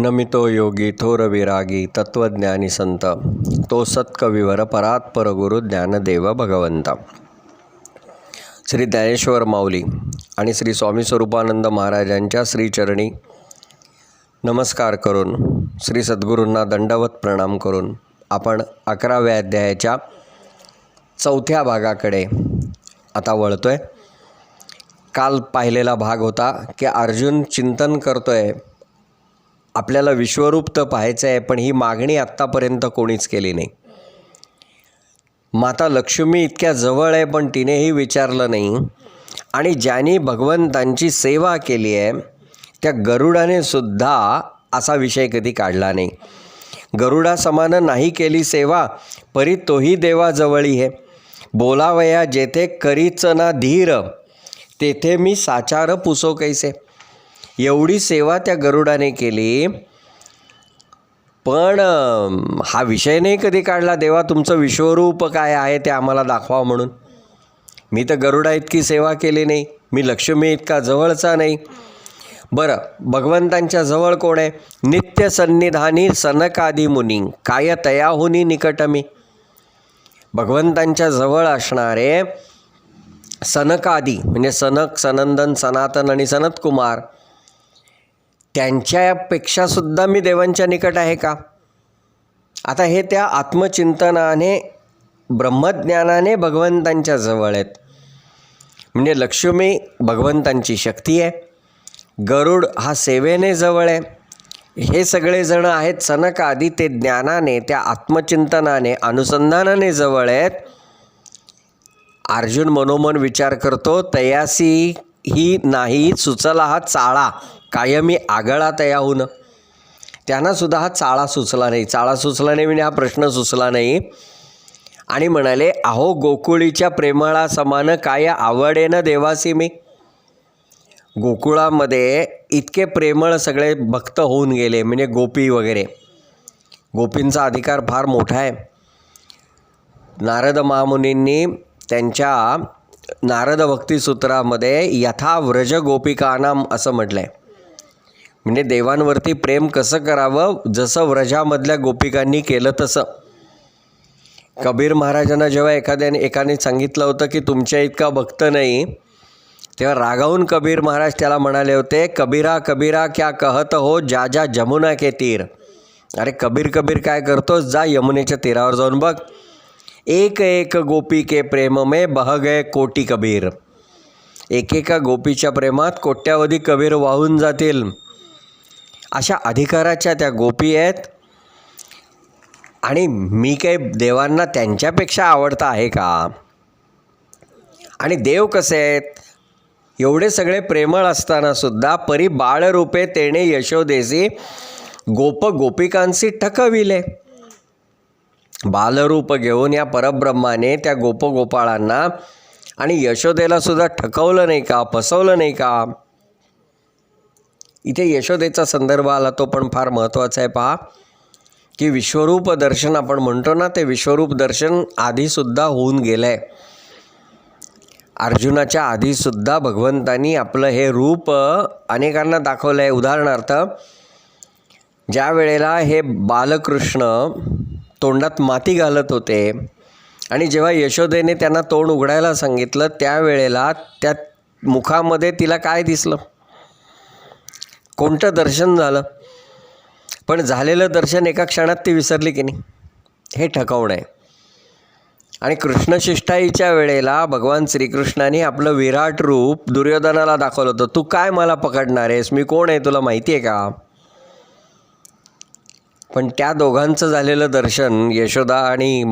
नमितो योगी थोर विरागी तत्वज्ञानी संत. तो सत्कविवर परात्पर गुरु ज्ञानदेव भगवंत. श्री ज्ञानेश्वर माऊली आणि श्री स्वामी स्वरूपानंद महाराजांच्या श्रीचरणी नमस्कार करून श्री सद्गुरूंना दंडवत प्रणाम करून आपण अकराव्या अध्यायाच्या चौथ्या भागाकडे आता वळतो आहे काल पाहिलेला भाग होता की अर्जुन चिंतन करतोय आपल्याला विश्वरूप तर पाहायचं आहे पण ही मागणी आत्तापर्यंत कोणीच केली नाही. माता लक्ष्मी इतक्या जवळ आहे पण तिनेही विचारलं नाही. आणि ज्यांनी भगवंतांची सेवा केली आहे त्या गरुडाने सुद्धा असा विषय कधी काढला नाही. गरुडासमान नाही केली सेवा परी तोही देवाजवळी आहे. बोलावया जेथे करीच ना धीर तेथे मी साचार पुसो कैसे? एवढी सेवा त्या गरुडाने केली. पण हा विषय नाही कधी काढला देवा तुमचं विश्वरूप काय आहे ते आम्हाला दाखवा म्हणून. मी तर गरुडा इतकी सेवा केली नाही. मी लक्ष्मी इतका जवळचा नाही. बरं भगवंतांच्या जवळ कोण आहे? नित्य सन्निधानी सनकादी मुनी काय तयाहुनी निकटमी. भगवंतांच्या जवळ असणारे सनकादी म्हणजे सनक सनंदन सनातन आणि सनत त्यांच्यापेक्षासुद्धा मी देवांच्या निकट आहे का? आता हे त्या आत्मचिंतनाने ब्रह्मज्ञानाने भगवंतांच्या जवळ आहेत. म्हणजे लक्ष्मी भगवंतांची शक्ती आहे. गरुड हा सेवेने जवळ आहे. हे सगळेजणं आहेत सनक आधी ते ज्ञानाने त्या आत्मचिंतनाने अनुसंधानाने जवळ आहेत. अर्जुन मनोमन विचार करतो तयासी ही नाही सुचला हा चाळा. कायमी आगळा तयाहून त्यांना त्यांनासुद्धा हा चाळा सुचला नाही. चाळा सुचला नाही म्हणजे हा प्रश्न सुचला नाही. आणि म्हणाले अहो गोकुळीच्या प्रेमळा समान काय आवडेनं देवासी मी? गोकुळामध्ये इतके प्रेमळ सगळे भक्त होऊन गेले म्हणजे गोपी वगैरे. गोपींचा अधिकार फार मोठा आहे. नारद महामुनींनी त्यांच्या नारद भक्तिसूत्रामध्ये यथा व्रज गोपिकानाम असं म्हटलं आहे म्हणजे देवांवरती प्रेम कसं करावं? जसं व्रजामधल्या गोपिकांनी केलं तसं. कबीर महाराजांना जेव्हा एखाद्याने एकाने सांगितलं होतं की तुमच्या इतका भक्त नाही तेव्हा रागावून कबीर महाराज त्याला म्हणाले होते कबीरा कबीरा क्या कहत हो जा जा जमुना के तीर. अरे कबीर कबीर काय करतोस? जा यमुनेच्या तीरावर जाऊन बघ. एक एक गोपी के प्रेम में बह गए कोटी कबीर. एकेका गोपीच्या प्रेमात कोट्यावधी कबीर वाहून जातील. अशा अधिकाराच्या त्या गोपी आहेत. आणि मी काही देवांना त्यांच्यापेक्षा आवडता आहे का? आणि देव कसे आहेत? एवढे सगळे प्रेमळ असताना सुद्धा परी बाळरूपे तेने यशोदेसी गोप गोपिकांशी ठकविले. बालरूप घेऊन या परब्रह्माने त्या गोपगोपाळांना आणि यशोदेला सुद्धा ठकवलं नाही का? फसवलं नाही का? इथे यशोदेचा संदर्भ आला तो पण फार महत्त्वाचा आहे. पहा की विश्वरूप दर्शन आपण म्हणतो ना ते विश्वरूप दर्शन आधीसुद्धा होऊन गेलं आहे अर्जुनाच्या आधीसुद्धा भगवंतानी आपलं हे रूप अनेकांना दाखवलं आहे उदाहरणार्थ ज्या वेळेला हे बालकृष्ण तोंडात माती घालत होते आणि जेव्हा यशोदेने त्यांना तोंड उघडायला सांगितलं त्यावेळेला त्या मुखामध्ये तिला काय दिसलं? कोणतं दर्शन झालं? पण झालेलं दर्शन एका क्षणात ती विसरली की नाही? हे ठकवणं आहे. आणि कृष्णशिष्टाईच्या वेळेला भगवान श्रीकृष्णाने आपलं विराट रूप दुर्योधनाला दाखवलं होतं. तू काय मला पकडणार आहेस? मी कोण आहे? तुला माहिती आहे का? पण त्या दोघांचं झालेलं दर्शन यशोदा आणि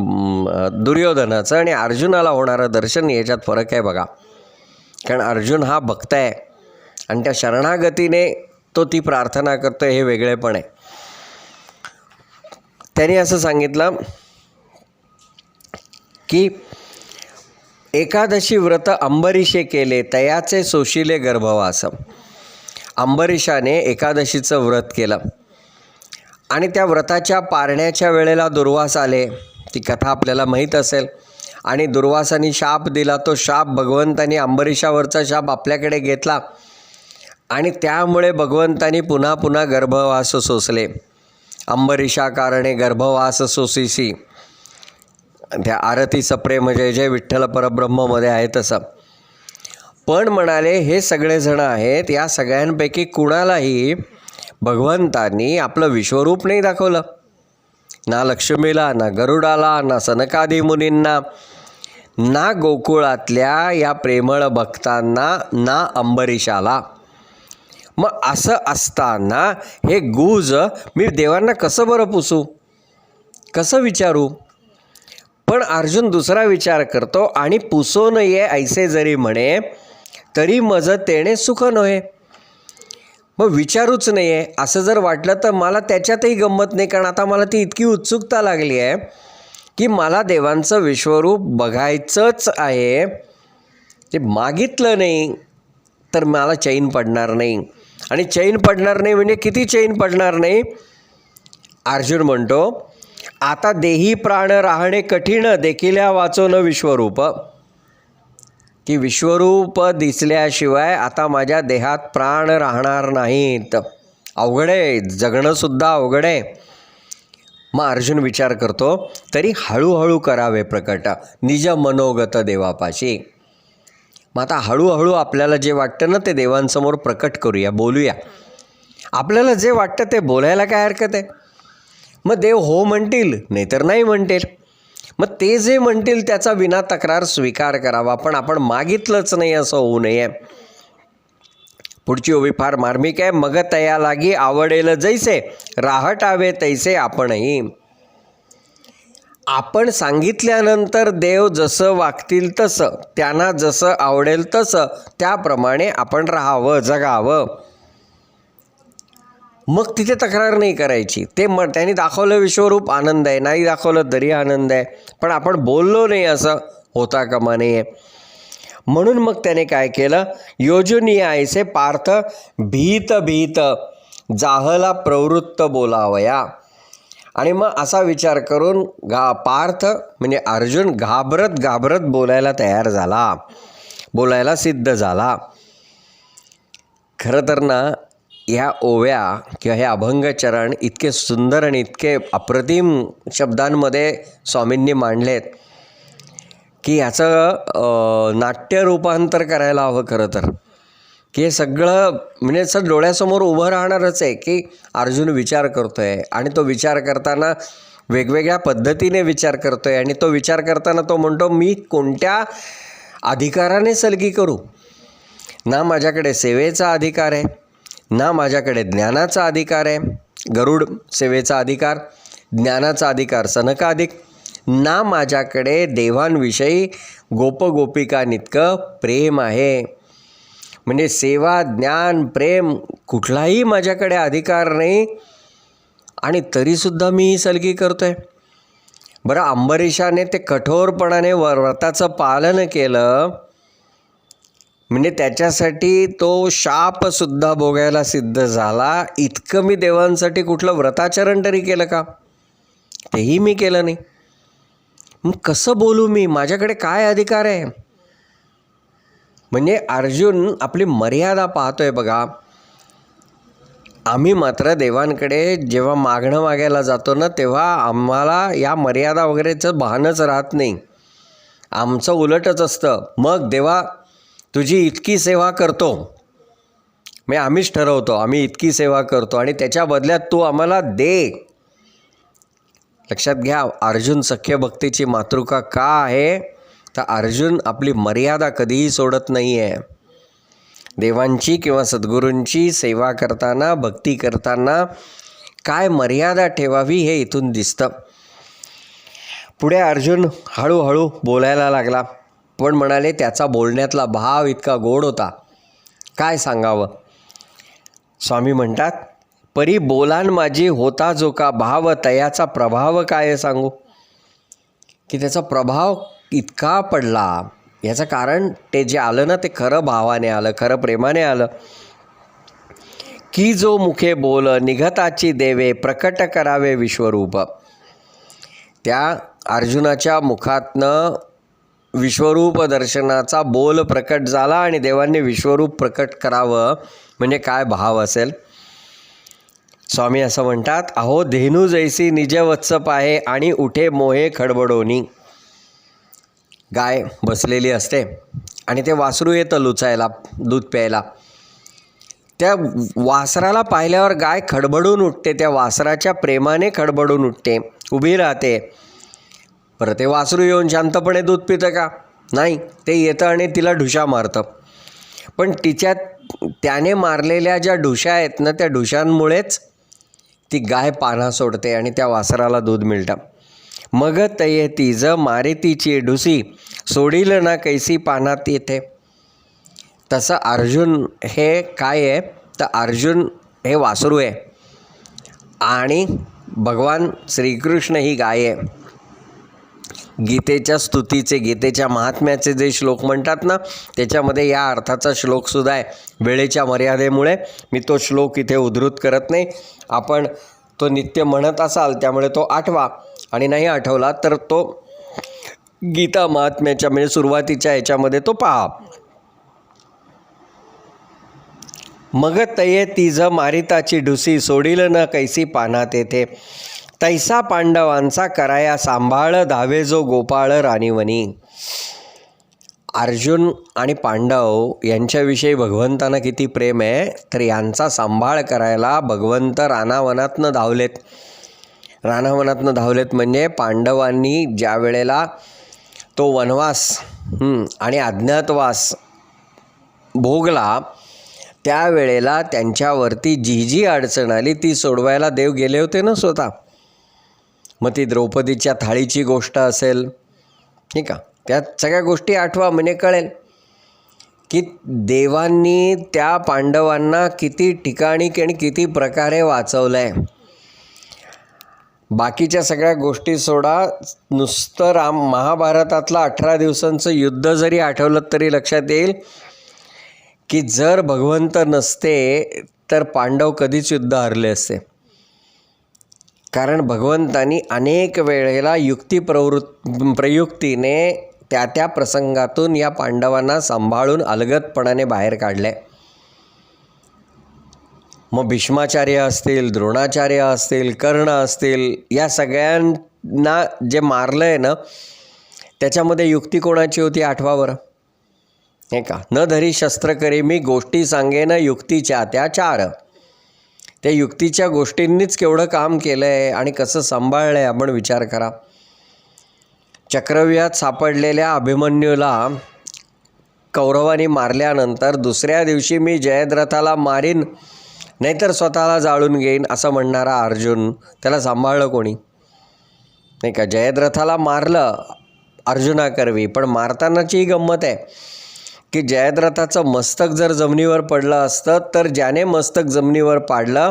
दुर्योधनाचं आणि अर्जुनाला होणारं दर्शन याच्यात फरक आहे बघा. कारण अर्जुन हा भक्त आहे. आणि त्या शरणागतीने तो ती प्रार्थना करतो हे वेगळेपण आहे. त्यांनी असं सांगितलं की एकादशी व्रत अंबरीशे केले तयाचे सोशिले गर्भवासम अंबरीशाने एकादशीचं व्रत केलं. आणि त्या व्रताच्या पारण्याच्या वेळेला दुर्वास आले. ती कथा आपल्याला माहीत असेल. आणि दुर्वासाने शाप दिला तो शाप भगवंतानी अंबरीशावरचा शाप आपल्याकडे घेतला. आणि त्यामुळे भगवंतानी पुन्हा पुन्हा गर्भवास सोसले. अंबरीशा कारणे गर्भवास सोसिसी. त्या आरतीचं प्रेम जय जय विठ्ठल परब्रह्ममध्ये आहे तसं. पण म्हणाले हे सगळेजण आहेत या सगळ्यांपैकी कुणालाही भगवंतांनी आपलं विश्वरूप नाही दाखवलं. ना लक्ष्मीला ना गरुडाला ना सनकादी मुनींना ना गोकुळातल्या या प्रेमळ भक्तांना ना अंबरीशाला मग असं असताना हे गुज मी देवांना कसं बरं पुसू? कसं विचारू? पण अर्जुन दुसरा विचार करतो आणि पुसो नये ऐसे जरी म्हणे तरी मज तेणे सुख नव्हे मग विचारूच नाही आहे असं जर वाटलं तर मला त्याच्यातही गंमत नाही कारण आता मला ती इतकी उत्सुकता लागली आहे की मला देवांचं विश्वरूप बघायचंच आहे. ते मागितलं नाही तर मला चैन पडणार नाही. आणि चैन पडणार नाही म्हणजे किती चैन पडणार नाही? अर्जुन म्हणतो आता देही प्राण राहणे कठीण देखील वाचो न विश्वरूप. की विश्वरूप दिसल्याशिवाय आता माझ्या देहात प्राण राहणार नाहीत. अवघड आहे जगणंसुद्धा अवघड आहे. मग अर्जुन विचार करतो तरी हळूहळू करावे प्रकट. निज मनोगत देवापाशी. मग आता हळूहळू आपल्याला जे वाटतं ना ते देवांसमोर प्रकट करूया बोलूया. आपल्याला जे वाटतं ते बोलायला काय हरकत आहे? मग देव हो म्हणतील नाहीतर नाही म्हणतील. मग ते जे म्हणतील त्याचा विना तक्रार स्वीकार करावा. पण आपण मागितलंच नाही असं होऊ नये. पुढची ओवी फार मार्मिक आहे. मग तया लागी आवडेल जैसे राहटावे तैसे आपणही. आपण सांगितल्यानंतर देव जसं वागतील तसं त्यांना जसं आवडेल तसं त्याप्रमाणे आपण राहावं जगावं. मग तिथे तक्रार नाही करायची. ते म त्यांनी दाखवलं विश्वरूप आनंद आहे. नाही दाखवलं तरी आनंद आहे. पण आपण बोललो नाही असं होता कमा नाही आहे म्हणून मग त्याने काय केलं? योजनीय आयसे पार्थ भीत भीत जाहला प्रवृत्त बोलावया. आणि मग असा विचार करून गा पार्थ म्हणजे अर्जुन घाबरत घाबरत बोलायला तयार झाला. बोलायला सिद्ध झाला. खरं तर ना ह्या ओव्या किंवा हे अभंगचरण इतके सुंदर आणि इतके अप्रतिम शब्दांमध्ये स्वामींनी मांडलेत की ह्याचं नाट्य रूपांतर करायला हवं खरं तर. की हे सगळं म्हणजे असं डोळ्यासमोर उभं राहणारच आहे की अर्जुन विचार करतो आहे आणि तो विचार करताना वेगवेगळ्या पद्धतीने विचार करतो आहे आणि तो विचार करताना तो म्हणतो मी कोणत्या अधिकाराने सलगी करू? ना माझ्याकडे सेवेचा अधिकार आहे ना माझ्याकडे ज्ञानाचा अधिकार आहे गरुड सेवेचा अधिकार ज्ञानाचा अधिकार सनकाधिक ना माझ्याकडे देवांविषयी गोपगोपिकांइतकं प्रेम आहे. म्हणजे सेवा ज्ञान प्रेम कुठलाही माझ्याकडे अधिकार नाही आणि तरीसुद्धा मी ही सलगी करतो आहे बरं अंबरीशाने ते कठोरपणाने व्रताचं पालन केलं म्हणजे त्याच्यासाठी तो शापसुद्धा भोगायला सिद्ध झाला. इतकं मी देवांसाठी कुठलं व्रताचरण तरी केलं का? तेही मी केलं नाही. मग कसं बोलू मी? माझ्याकडे काय अधिकार आहे? म्हणजे अर्जुन आपली मर्यादा पाहतोय बघा. आम्ही मात्र देवांकडे जेव्हा मागणं मागायला जातो ना तेव्हा आम्हाला या मर्यादा वगैरेचं भानच राहत नाही. आमचं उलटच असतं. मग देवा तुझी इतकी सेवा करतो. म्हणजे आम्हीच ठरवतो आम्ही इतकी सेवा करतो आणि त्याच्या बदल्यात तू आम्हाला दे. लक्षात घ्या अर्जुन सख्य भक्तीची मातृका का आहे? तर अर्जुन आपली मर्यादा कधीही सोडत नाही आहे देवांची किंवा सद्गुरूंची सेवा करताना भक्ती करताना काय मर्यादा ठेवावी हे इथून दिसतं. पुढे अर्जुन हळूहळू बोलायला लागला. पण म्हणाले त्याचा बोलण्यातला भाव इतका गोड होता. काय सांगावं? स्वामी म्हणतात परी बोलान माझी होता जो का भाव तयाचा प्रभाव काय सांगू? की त्याचा प्रभाव इतका पडला. याचं कारण ते जे आलं ना ते खरं भावाने आलं खरं प्रेमाने आलं. की जो मुखे बोल निघताची देवे प्रकट करावे विश्वरूप. त्या अर्जुनाच्या मुखातनं विश्वरूप दर्शनाचा बोल प्रकट झाला आणि देवांनी विश्वरूप प्रकट करावं म्हणजे काय भाव असेल? स्वामी असं म्हणतात अहो धेनू जैसी निजवत्सप आहे आणि उठे मोहे खडबडोनी. गाय बसलेली असते आणि ते वासरू येतं लुचायला दूध प्यायला. त्या वासराला पाहिल्यावर गाय खडबडून उठते त्या वासराच्या प्रेमाने खडबडून उठते उभी राहते. बरं ते वासरू येऊन शांतपणे दूध पितं का? नाही ते येतं आणि तिला ढुशा मारतं. पण तिच्या त्याने मारलेल्या ज्या ढुशा आहेत ना त्या ढुशांमुळेच ती गाय पाना सोडते आणि त्या वासराला दूध मिळतं. मग तये ज मारितीची ढुसी सोडील ना कैसी पानात येते तसं अर्जुन हे काय आहे? तर अर्जुन हे वासरू आहे. आणि भगवान श्रीकृष्ण ही गाय आहे. गीतेच्या स्तुतीचे गीतेच्या महात्म्याचे जे श्लोक म्हणतात ना त्याच्यामध्ये या अर्थाचा श्लोकसुद्धा आहे. वेळेच्या मर्यादेमुळे मी तो श्लोक इथे उद्धृत करत नाही. आपण तो नित्य म्हणत असाल त्यामुळे तो आठवा. आणि नाही आठवला तर तो गीता महात्म्याच्या म्हणजे सुरुवातीच्या ह्याच्यामध्ये तो पहा. मग तये तिज मारिताची ढुसी सोडील न कैसी पानात तेथे तैसा पांडवांचा कराया सांभाळ धावे जो गोपाळ राणीवनी. अर्जुन आणि पांडव यांच्याविषयी भगवंतांना किती प्रेम आहे तर यांचा सांभाळ करायला भगवंत रानावनातनं धावलेत. रानावनातनं धावलेत म्हणजे पांडवांनी ज्या वेळेला तो वनवास आणि अज्ञातवास भोगला त्यावेळेला त्यांच्यावरती जी जी अडचण आली ती सोडवायला देव गेले होते ना स्वतः. मग ती द्रौपदीच्या थाळीची गोष्ट असेल ठीक आहे त्यात सगळ्या गोष्टी आठवा म्हणजे कळेल की देवांनी त्या पांडवांना किती ठिकाणी आणि किती प्रकारे वाचवलं आहे बाकीच्या सगळ्या गोष्टी सोडा. नुसतं राम महाभारतातलं अठरा दिवसांचं युद्ध जरी आठवलं तरी लक्षात येईल की जर भगवंत नसते तर पांडव कधीच युद्ध हरले असते. कारण भगवंतानी अनेक वेळेला युक्ती प्रवृत् प्रयुक्तीने त्या त्या प्रसंगातून या पांडवांना सांभाळून अलगदपणाने बाहेर काढले. मग भीष्माचार्य असतील द्रोणाचार्य असतील कर्ण असतील या सगळ्यांना जे मारलं आहे ना त्याच्यामध्ये युक्ती कोणाची होती आठवा बरं? हे का? न धरी शस्त्र करी मी गोष्टी सांगेन युक्तीच्या त्या चार. त्या युक्तीच्या गोष्टींनीच केवढं काम केलं आहे आणि कसं सांभाळलं आहे आपण विचार करा. चक्रव्यूहात सापडलेल्या अभिमन्यूला कौरवानी मारल्यानंतर दुसऱ्या दिवशी मी जयद्रथाला मारीन नाहीतर स्वतःला जाळून घेईन असं म्हणणारा अर्जुन. त्याला सांभाळलं कोणी? नाही का? जयद्रथाला मारलं अर्जुनाकरवी पण मारतानाची ही गंमत आहे की जयद्रथाचं मस्तक जर जमिनीवर पडलं असतं तर ज्याने मस्तक जमिनीवर पाडलं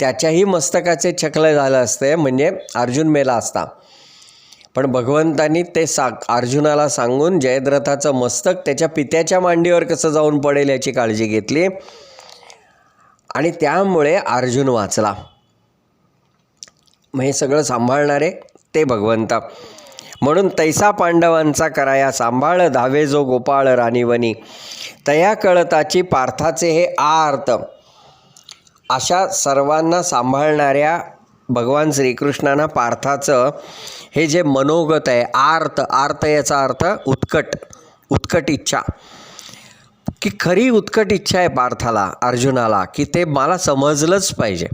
त्याच्याही मस्तकाचे छकलं झालं असते म्हणजे अर्जुन मेला असता. पण भगवंतानी ते सा अर्जुनाला सांगून जयद्रथाचं मस्तक त्याच्या पित्याच्या मांडीवर कसं जाऊन पडेल याची काळजी घेतली. आणि त्यामुळे अर्जुन वाचला. मग हे सगळं सांभाळणारे ते भगवंत. म्हणून तैसा पांडवांचा कराया सांभाळ धावे जो गोपाळ राणीवनी तया कळताची पार्थाचे हे आर्त. अशा सर्वांना सांभाळणाऱ्या भगवान श्रीकृष्णांना पार्थाचं हे जे मनोगत आहे आर्त आर्त याचा अर्थ उत्कट उत्कट इच्छा. की खरी उत्कट इच्छा आहे पार्थाला अर्जुनाला की ते मला समजलंच पाहिजे.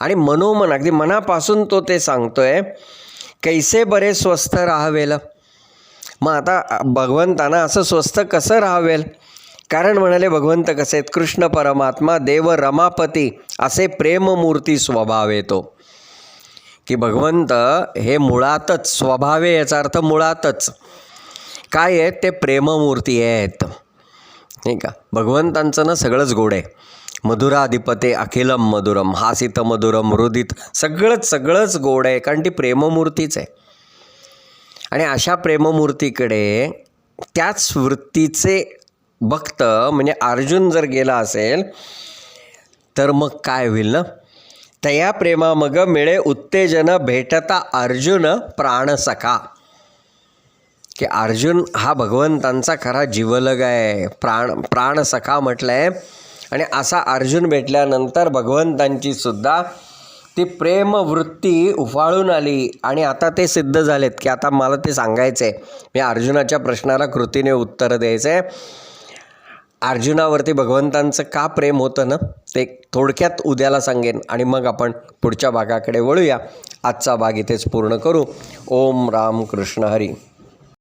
आणि मनोमन अगदी मनापासून तो ते सांगतोय कैसे बरे स्वस्थ राहावेल? मग आता भगवंताना असं स्वस्थ कसं राहावेल? कारण म्हणाले भगवंत कसे आहेत? कृष्ण परमात्मा देव रमापती असे प्रेममूर्ती स्वभाव येतो की भगवंत हे मुळातच स्वभावे याचा अर्थ मुळातच. काय आहेत? ते प्रेममूर्ती आहेत. नाही का? भगवंतांचं ना सगळंच गोड आहे. मधुराधिपते अखिलम मधुरम हासित मधुरम हृदित सगळंच सगळंच गोड आहे कारण ती प्रेममूर्तीच आहे. आणि अशा प्रेममूर्तीकडे त्याच वृत्तीचे भक्त म्हणजे अर्जुन जर गेला असेल तर मग काय होईल ना? तया प्रेमा मग मिळे उत्तेजन भेटता अर्जुन प्राणसखा. की अर्जुन हा भगवंतांचा खरा जीवलग आहे. प्राण प्राण सखा म्हटलं आहे आणि असा अर्जुन भेटल्यानंतर भगवंतांची सुद्धा ती प्रेमवृत्ती उफाळून आली. आणि आता ते सिद्ध झालेत की आता मला ते सांगायचं आहे मी अर्जुनाच्या प्रश्नाला कृतीने उत्तर द्यायचं आहे अर्जुनावरती भगवंतांचं का प्रेम होतं ना? ते थोडक्यात उद्याला सांगेन. आणि मग आपण पुढच्या भागाकडे वळूया. आजचा भाग इथेच पूर्ण करू. ओम राम कृष्ण हरी.